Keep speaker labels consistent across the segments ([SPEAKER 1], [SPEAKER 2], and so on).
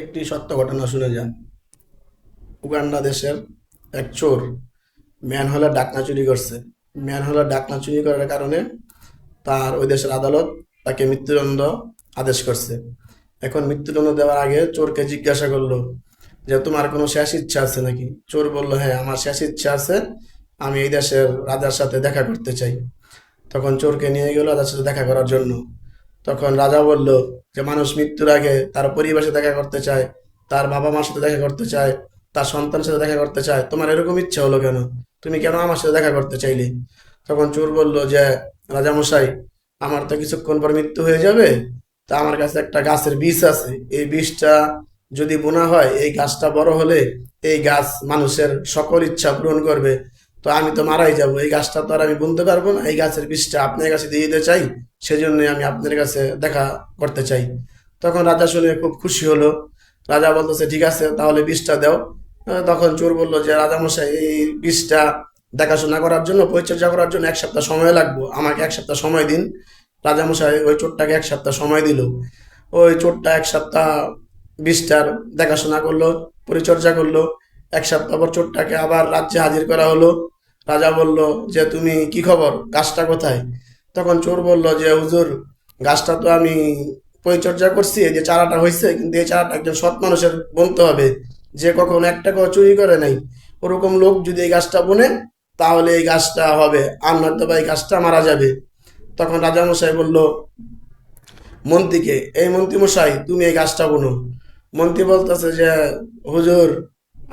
[SPEAKER 1] একটি সত্য ঘটনা শুনে যান। উগান্ডা দেশের এক চোর ম্যানহোলের ডাকনা চুরি করছে। ম্যানহোলের ডাকনা চুরি করার কারণে তার ওই দেশের আদালত তাকে মৃত্যুদণ্ড আদেশ করছে। এখন মৃত্যুদণ্ড দেওয়ার আগে চোরকে জিজ্ঞাসা করল যে, তোমার কোনো শেষ ইচ্ছা আছে নাকি? চোর বলল হ্যাঁ আমার শেষ ইচ্ছা আছে। আমি এই দেশের রাজার সাথে দেখা করতে চাই। তখন চোরকে নিয়ে গেল রাজার সাথে দেখা করার জন্য। তখন রাজা বলল যে, মানুষ মৃত্যুর আগে তার পরিবারের সাথে দেখা করতে চায়, তার বাবা মার সাথে দেখা করতে চায়, তার সন্তানের সাথে দেখা করতে চায়। তোমার এরকম ইচ্ছা হলো কেন? তুমি কেন আমার সাথে দেখা করতে চাইলে? তখন চোর বলল যে রাজা মশাই আমার তো কিছুক্ষণ পর মৃত্যু হয়ে যাবে। তা আমার কাছে একটা গাছের বীজ আছে। এই বীজটা যদি বোনা হয়, এই গাছটা বড় হলে এই গাছ মানুষের সকল ইচ্ছা পূরণ করবে। তো আমি তো মারাই যাব। এই গাছটা তো আর আমি বুনতে পারব না। এই গাছের বীজটা আপনার কাছে দিয়ে দিতে চাই, সেজন্য আমি আপনার কাছে দেখা করতে চাই। তখন রাজা শুনে খুব খুশি হলো। রাজা বলতেছে ঠিক আছে, তাহলে বীজটা দাও। তখন চোর বলল যে, রাজামশাই, এই বীজটা দেখাশোনা করার জন্য, পরিচর্যা করার জন্য এক সপ্তাহ সময় লাগবো। আমাকে এক সপ্তাহ সময় দিন। রাজামশাই ওই চোরটাকে এক সপ্তাহ সময় দিল। ওই চোরটা এক সপ্তাহ বীজটার দেখাশোনা করল, পরিচর্যা করল। এক সপ্তাহ পর চোরটাকে আবার রাজ্যে হাজির করা হলো। রাজা বলল, যে তুমি কি খবর? গাছটা কোথায়? তখন চোর বলল, যে হুজুর, গাছটা তো আমি পরিচর্যা করছি যে চারাটা হয়েছে কিন্তু এই চারাটা একজন সৎ মানুষের বলতে হবে। যে কখনো এক টাকাও চুরি করে নাই। ওরকম লোক যদি এই গাছটা বোনে, তাহলে এই গাছটা হবে, আর নয়তো বা এই গাছটা মারা যাবে। তখন রাজামশাই বলল, মন্ত্রীকে, এই মন্ত্রী মশাই, তুমি এই গাছটা বোনো। মন্ত্রী বলতেছে যে, হুজুর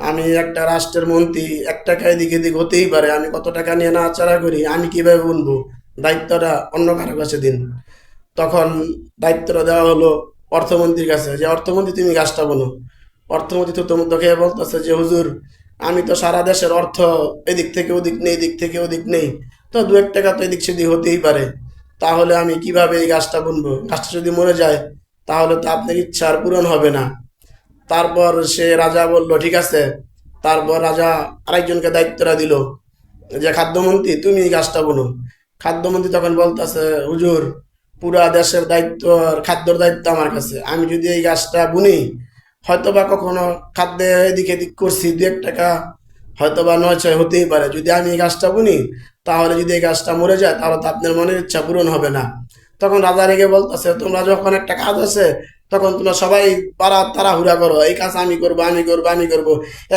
[SPEAKER 1] আমি একটা রাষ্ট্রের মন্ত্রী, এক টাকা এদিক এদিক হতেই পারে, আমি কত টাকা নিয়ে নাচাড়া করি, আমি কীভাবে বুনবো? দায়িত্বটা অন্য কারও কাছে দিন। তখন দায়িত্বটা দেওয়া হলো অর্থমন্ত্রীর কাছে, যে অর্থমন্ত্রী তুমি গাছটা বোনো। অর্থমন্ত্রী তো তোমার তোকে বলতেছে যে, হুজুর, আমি তো সারা দেশের অর্থ এদিক থেকে ওদিক নেই, এদিক থেকে ওদিক নেই। তো দু এক টাকা তো এদিক সেদিক হতেই পারে। তাহলে আমি কীভাবে এই গাছটা বুনবো? গাছটা যদি মরে যায়, তাহলে তো আপনার ইচ্ছা আর পূরণ হবে না। তারপর সে রাজা বলল, ঠিক আছে। তারপর রাজা আরেকজনকে দায়িত্বটা দিল যে, খাদ্যমন্ত্রী, তুমি এই গাছটা বুনো খাদ্যমন্ত্রী তখন বলতেছে, হুজুর, পুরা দেশের দায়িত্ব আর খাদ্যর দায়িত্ব আমার কাছে। আমি যদি এই গাছটা বুনি, হয়তোবা কখনো খাদ্যে এদিক এদিক করছি, দু এক টাকা হয়তোবা নয় ছয় হতেই পারে। যদি আমি এই গাছটা বুনি, তাহলে যদি এই গাছটা মরে যায়, তাহলে তো আপনার মনের ইচ্ছা পূরণ হবে না। তখন রাজা রেগে বলতেছে, তোমরা যখন একটা কাজ আছে তখন তোমরা সবাই পাড়া তাড়াহুড়া করো, এই কাজ আমি করব আমি করব আমি করব।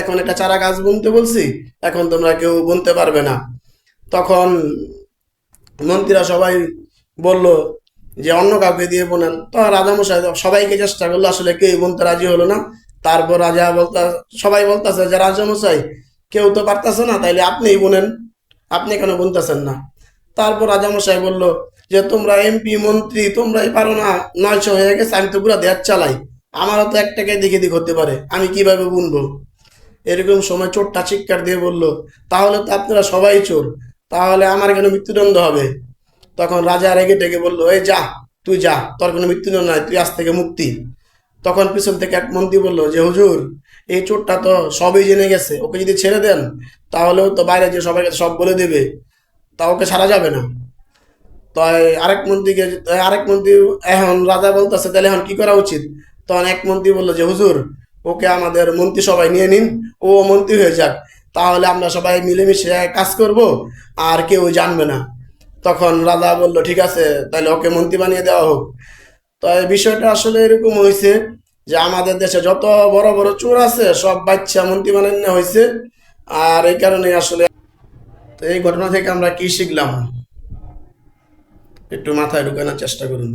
[SPEAKER 1] এখন একটা চারা গাছ বুনতে বলছি, এখন তোমরা কেউ বুনতে পারবে না। তখন মন্ত্রীরা সবাই বলল যে, অন্য কাউকে দিয়ে বোনেন। তখন তো রাজামশাই সবাইকে চেষ্টা করল, আসলে কেউ বুনতে রাজি হলো না। তারপর রাজা বলতা, সবাই বলতেছে যে রাজামশাই কেউ তো পারতেছে না, তাইলে আপনিই বোনেন। আপনি কেন বুনতেছেন না? তারপর রাজামশাই বলল যে তোমরা এমপি মন্ত্রী, তোমরাই পারো না, নয়শো হয়ে গেছে, আমি তো পুরো দেশ চালাই। আমারও তো এক টাকায় দিকে দিক হতে পারে, আমি কীভাবে বুনবো এরকম সময় চোরটা চিৎকার দিয়ে বলল, তাহলে তো আপনারা সবাই চোর, তাহলে আমার কেন মৃত্যুদণ্ড হবে? তখন রাজা রেগে টেগে বলল, এই যা, তুই যা, তোর কোনো মৃত্যুদণ্ড নাই, তুই আজ থেকে মুক্তি। তখন পিছন থেকে এক মন্ত্রী বলল, যে হুজুর, এই চোরটা তো সবই জেনে গেছে, ওকে যদি ছেড়ে দেন, তাহলেও তো বাইরে যে সবাইকে সব বলে দেবে, তা ওকে ছাড়া যাবে না। তাই আরেক মন্ত্রীকে, আরেক মন্ত্রী এখন রাজা বলতেছে, তাহলে এখন কি করা উচিত? তখন এক মন্ত্রী বলল যে, হুজুর, ওকে আমাদের মন্ত্রী সবাই নিয়ে নিন, ও মন্ত্রী হয়ে যাক। তাহলে আমরা সবাই মিলেমিশে কাজ করব, আর কেউ জানবে না। তখন রাজা বলল, ঠিক আছে, তাহলে ওকে মন্ত্রী বানিয়ে দেওয়া হোক। তো বিষয়টা আসলে এরকম হয়েছে যে আমাদের দেশে যত বড় বড় চোর আছে, সব বাচ্চা মন্ত্রী বানিয়ে হয়েছে। আর এই কারণে আসলে তো এই ঘটনা থেকে আমরা কি শিখলাম? একটু মাথায় ঢুকানোর চেষ্টা করুন।